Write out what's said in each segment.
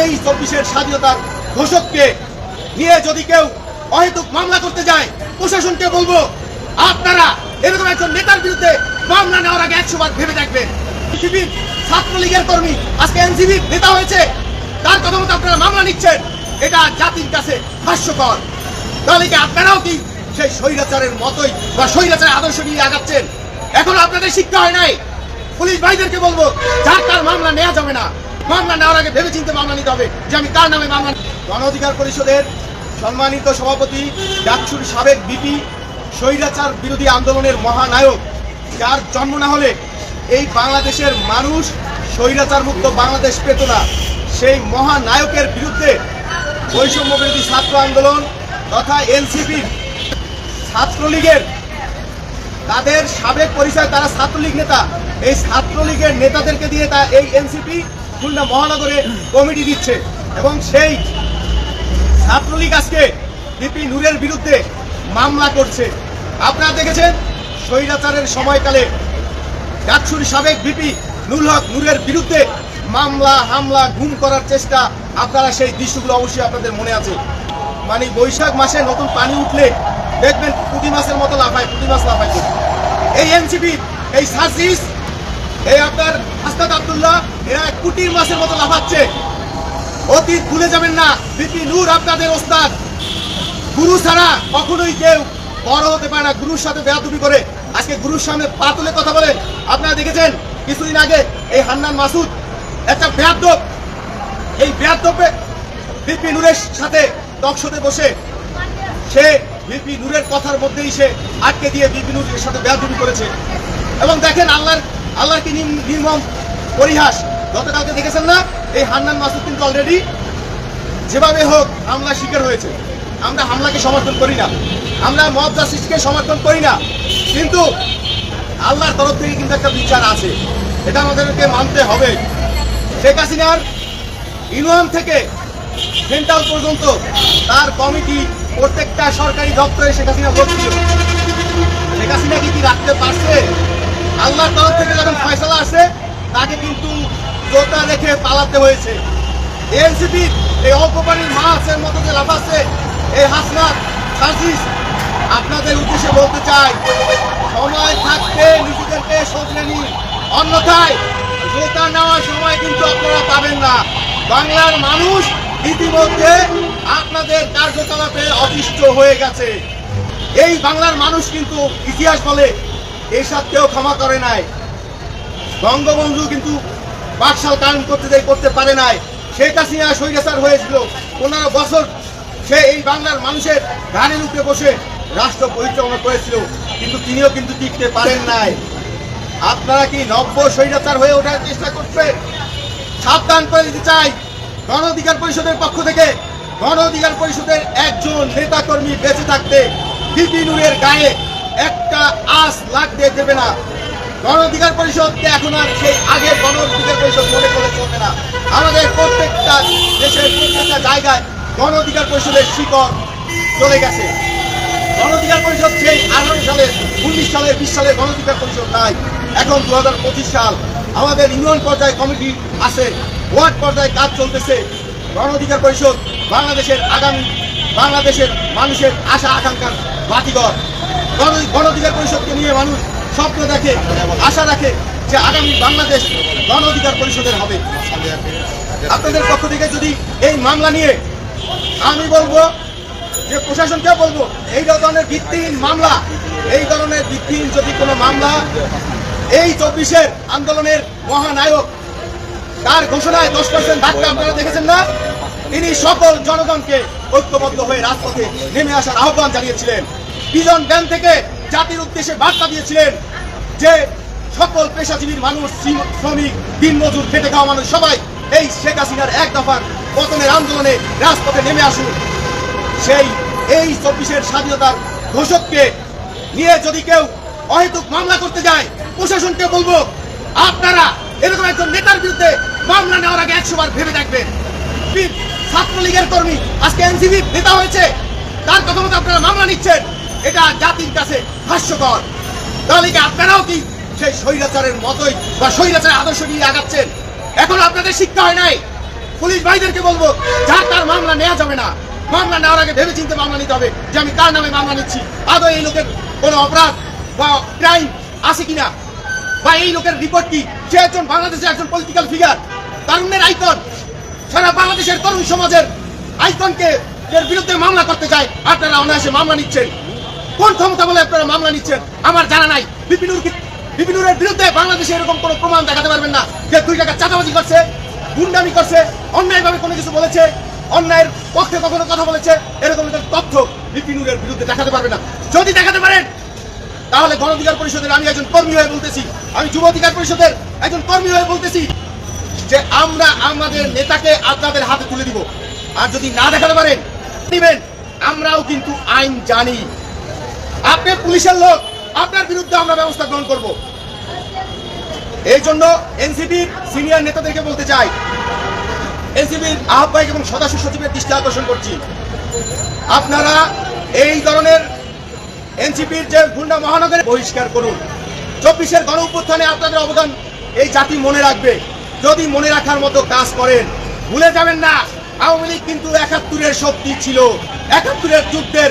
এই চব্বিশের স্বাধীনতার ঘোষককে নিয়ে যদি কেউ অহেতুক মামলা করতে যায়, প্রশাসনকে বলব, আপনারা এরকম একজন নেতার বিরুদ্ধে মামলা নেওয়ার আগে একশো বার ভেবে দেখবেন। পৃথিবীর ছাত্রলীগের কর্মী, আজকে এনসিবির নেতা হয়েছে, তার কথা মতো আপনারা মামলা নিচ্ছেন, এটা জাতির কাছে হাস্যকর। তাহলে কি আপনারাও কি সেই স্বৈরাচারের মতোই বা স্বৈরাচারের আদর্শ নিয়ে আগাচ্ছেন? এখনও আপনাদের শিক্ষা হয় নাই। পুলিশ ভাইদেরকে বলব, যার তার মামলা নেওয়া যাবে না। মামলা নেওয়ার আগে ভেবে চিন্তে মামলা নিতে হবে যে আমি কার নামে মামলা গণ অধিকার পরিষদের সম্মানিত সভাপতি, ডাকসুর সাবেক বিপি, স্বৈরাচার বিরোধী আন্দোলনের মহানায়ক, যার জন্ম না হলে এই বাংলাদেশের মানুষ স্বৈরাচার মুক্ত বাংলাদেশ পেত না। সেই মহানায়কের বিরুদ্ধে বৈষম্য বিরোধী ছাত্র আন্দোলন তথা এনসিপি ছাত্রলীগের তাদের সাবেক পরিচয়, তারা ছাত্রলীগ নেতা। এই ছাত্রলীগের নেতাদেরকে দিয়ে তা এই এনসিপি খুলনা মহানগরে কমিটি দিচ্ছে। এবং সেই ছাত্রলীগ আজকে বিপি নূরের বিরুদ্ধে মামলা করছে। আপনারা দেখেছেন স্বৈরাচারের সময়কালে ডাকসুর সাবেক বিপি নুল হক নূরের বিরুদ্ধে মামলা, হামলা, গুম করার চেষ্টা আপনারা সেই দৃশ্যগুলো অবশ্যই আপনাদের মনে আছে। মানে বৈশাখ মাসে নতুন পানি উঠলে দেখবেন প্রতি মাসের মতো লাফায় পুঁটি মাছ লাফায়। এই এনসিপি, এই সার্জিস এই আপনার আস্তাদ আব্দুল্লাহ, এরা কুটির মাছের মতো লাফাচ্ছে। অতীত ভুলে যাবেন না বিপি নূর আপনাদের ওস্তাদ। গুরু ছাড়া কখনোই কেউ বড় হতে পারে না, গুরুর সাথে বেয়াদুবি করে। আজকে গুরুর সামনে পা তুলে কথা বলে আপনারা দেখেছেন, কিছুদিন আগে এই হান্নান মাসুদ একটা বেয়াদব, এই বেয়াদবে বিপি নূরের সাথে টকশোতে বসে সে বিপি নূরের কথার মধ্যেই সে আটকে দিয়ে বিপি নূরের সাথে বেয়াদবি করেছে। এবং দেখেন আল্লাহর আল্লাহর কি নির্মম পরিহাস। গতকালকে দেখেছেন না? এই হান্নান মাসুদ কিন্তু অলরেডি যেভাবে হোক হামলা শিকার হয়েছে। আমরা হামলাকে সমর্থন করি না। আমরা মব জাস্টিসকে সমর্থন করি না। কিন্তু আল্লাহর তরফ থেকে কিন্তু একটা বিচার আছে। এটা আমাদেরকে মানতে হবে। শেখ হাসিনার ইউনিয়ন থেকে সেন্ট্রাল পর্যন্ত তার কমিটি প্রত্যেকটা সরকারি দপ্তরে শেখ হাসিনা বলছিল শেখ হাসিনা কি কি রাখতে পারছে? আল্লাহর তরফ থেকে যখন ফয়সালা আসে, তাকে কিন্তু জোতা রেখে পালাতে হয়েছে। এনসিপি, এই অল্প পানির মাছের মতো যে লাফাচ্ছে, এই হাসনাত, সাজিস, আপনাদের উদ্দেশ্যে বলতে চাই, সময় থাকতে নিজেদেরকে সজনে নিন। অন্যথায় জোতা নেওয়ার সময় কিন্তু আপনারা পাবেন না। বাংলার মানুষ ইতিমধ্যে আপনাদের কার্যকলাপে অতিষ্ঠ হয়ে গেছে। এই বাংলার মানুষ কিন্তু ইতিহাস বলে এই কেউ ক্ষমা করে নাই। বঙ্গবন্ধু কিন্তু বাকশাল কায়েম করতে দেয় করতে পারে নাই। শেখ হাসিনা স্বৈরাচার হয়েছিল। পনেরো বছর সে এই বাংলার মানুষের গানের উপরে বসে রাষ্ট্র পরিচালনা করেছিল। কিন্তু তিনিও কিন্তু টিকতে পারেন নাই। আপনারা কি নব্য স্বৈরাচার হয়ে ওঠার চেষ্টা করছেন? সাবধান করে দিতে চাই। গণ অধিকার পরিষদের পক্ষ থেকে গণ অধিকার পরিষদের একজন নেতাকর্মী বেঁচে থাকতে বিপিনুরের গায়ে একটা আস লাগতে দেবে না। গণ অধিকার পরিষদকে এখন আর সেই আগের গণ অধিকার পরিষদ মনে করে চলবে না। আমাদের প্রত্যেকটা দেশের প্রত্যেকটা জায়গায় গণ অধিকার পরিষদের শিকড় চলে গেছে। গণ অধিকার পরিষদ সেই আঠারো সালে, উনিশ সালে, বিশ সালে গণ অধিকার পরিষদ নাই। এখন দু হাজার পঁচিশ সাল আমাদের ইউনিয়ন পর্যায়ে কমিটি আছে, ওয়ার্ড পর্যায়ে কাজ চলতেছে। গণ অধিকার পরিষদ বাংলাদেশের আগামী, বাংলাদেশের মানুষের আশা আকাঙ্ক্ষার বাতিঘর। গণ অধিকার পরিষদকে নিয়ে মানুষ স্বপ্ন দেখে, আশা রাখে যে আগামী বাংলাদেশ গণ অধিকার পরিষদের হবে। আপনাদের পক্ষ থেকে যদি এই মামলা নিয়ে আমি বলব, যে প্রশাসনকে বলব, এই ধরনের ভিত্তিহীন মামলা, এই ধরনের ভিত্তিহীন যদি কোনো মামলা, এই চব্বিশের আন্দোলনের মহানায়ক, তার ঘোষণায় দশ পার্সেন্ট ধাক্কা আপনারা দেখেছেন না? তিনি সকল জনগণকে ঐক্যবদ্ধ হয়ে রাজপথে নেমে আসার আহ্বান জানিয়েছিলেন। বিজন ব্যান থেকে জাতির উদ্দেশ্যে বার্তা দিয়েছিলেন যে সকল পেশাজীবীর মানুষ শ্রম- শ্রমিক দিনমজুর খেটে খাওয়া মানুষ, সবাই এই শেখ হাসিনার এক দফার পতনের আন্দোলনে রাজপথে নেমে আসুন। সেই এই চব্বিশের স্বাধীনতার ঘোষককে নিয়ে যদি কেউ অহেতুক মামলা করতে যায়, প্রশাসনকে বলব, আপনারা এরকম একজন নেতার বিরুদ্ধে মামলা নেওয়ার আগে একশো বার ভেবে দেখবেন। ছাত্রলীগের কর্মী, আজকে এনসিবি নেতা হয়েছে, তার কথা মতো আপনারা মামলা নিচ্ছেন। এটা জাতির কাছে হাস্যকর। তাহলে কি আপনারাও কি সেই স্বৈরাচারের মতোই বা স্বৈরাচারের আদর্শ নিয়ে আগাচ্ছেন? এখন আপনাদের শিক্ষা হয় নাই। পুলিশ ভাইদেরকে বলব যার তার মামলা নেওয়া যাবে না। মামলা নেওয়ার আগে ভেবে চিন্তে মামলা নিতে হবে যে আমি কার নামে মামলা নিচ্ছি। আদৌ এই লোকের কোনো অপরাধ বা ক্রাইম আছে কিনা? বা এই লোকের রিপোর্ট কি? সে একজন বাংলাদেশের একজন পলিটিক্যাল ফিগার তারুণ্যের আইকন সারা বাংলাদেশের তরুণ সমাজের আইকনকে এর বিরুদ্ধে মামলা করতে চায়। আপনারা অনায়াসে মামলা নিচ্ছেন। কোন ক্ষমতা বলে আপনারা মামলা নিচ্ছেন? আমার জানা নাই। বিপিনুর বিপিনুরের বিরুদ্ধে বাংলাদেশে এরকম কোনো প্রমাণ দেখাতে পারবেন না যে দুই টাকা চাঁদাবাজি করছে, গুন্ডামি করছে, অন্যায়ভাবে কোনো কিছু বলেছে, অন্যায়ের পক্ষে কখনো কথা বলেছে, এরকম তথ্য বিপিনুরের বিরুদ্ধে দেখাতে পারবে না। যদি দেখাতে পারেন, তাহলে গণ অধিকার পরিষদের আমি একজন কর্মী হয়ে বলতেছি। আমি যুব অধিকার পরিষদের একজন কর্মী হয়ে বলতেছি যে আমরা আমাদের নেতাকে আপনাদের হাতে তুলে দিব। আর যদি না দেখাতে পারেন, দিবেন। আমরাও কিন্তু আইন জানি। আপনি পুলিশের লোক, আপনার বিরুদ্ধে আমরা ব্যবস্থা গ্রহণ করব। এই জন্য এনসিপির সিনিয়র নেতাদেরকে বলতে চাই, এনসিপির আহ্বায়ক এবং সদস্য সচিবের দৃষ্টি আকর্ষণ করছি। আপনারা এই ধরনের এনসিপির যে গুন্ডা মহানগরে বহিষ্কার করুন। চব্বিশের গণ উত্থানে আপনাদের অবদান এই জাতি মনে রাখবে। যদি মনে রাখার মতো কাজ করেন, ভুলে যাবেন না। আওয়ামী লীগ কিন্তু একাত্তরের শক্তি ছিল। একাত্তরের যুদ্ধের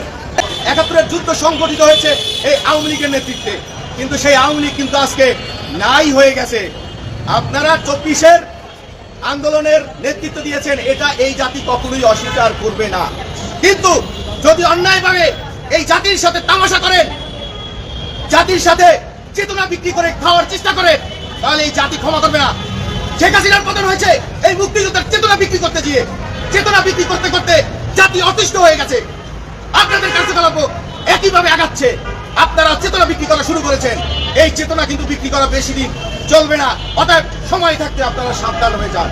একাত্তরের যুদ্ধ সংগঠিত হয়েছে এই আওয়ামী লীগের নেতৃত্বে। কিন্তু সেই আওয়ামী লীগ কিন্তু আজকে নাই হয়ে গেছে। আপনারা চব্বিশের আন্দোলনের নেতৃত্ব দিয়েছেন, এটা এই জাতি কখনোই অস্বীকার করবে না। কিন্তু যদি অন্যায়ভাবে এই জাতির সাথে তামাশা করেন, জাতির সাথে চেতনা বিক্রি করে খাওয়ার চেষ্টা করে তাহলে এই জাতি ক্ষমা করবে না। শেখ হাসিনার পতন হয়েছে এই মুক্তিযোদ্ধার চেতনা বিক্রি করতে গিয়ে। চেতনা বিক্রি করতে করতে জাতি অতিষ্ঠ হয়ে গেছে। আপনাদের কার্যকলাপ একইভাবে আগাচ্ছে। আপনারা চেতনা বিক্রি করা শুরু করেছেন। এই চেতনা কিন্তু বিক্রি করা বেশি দিন চলবে না। অর্থাৎ সময় থাকতে আপনারা সাবধান হয়ে যান।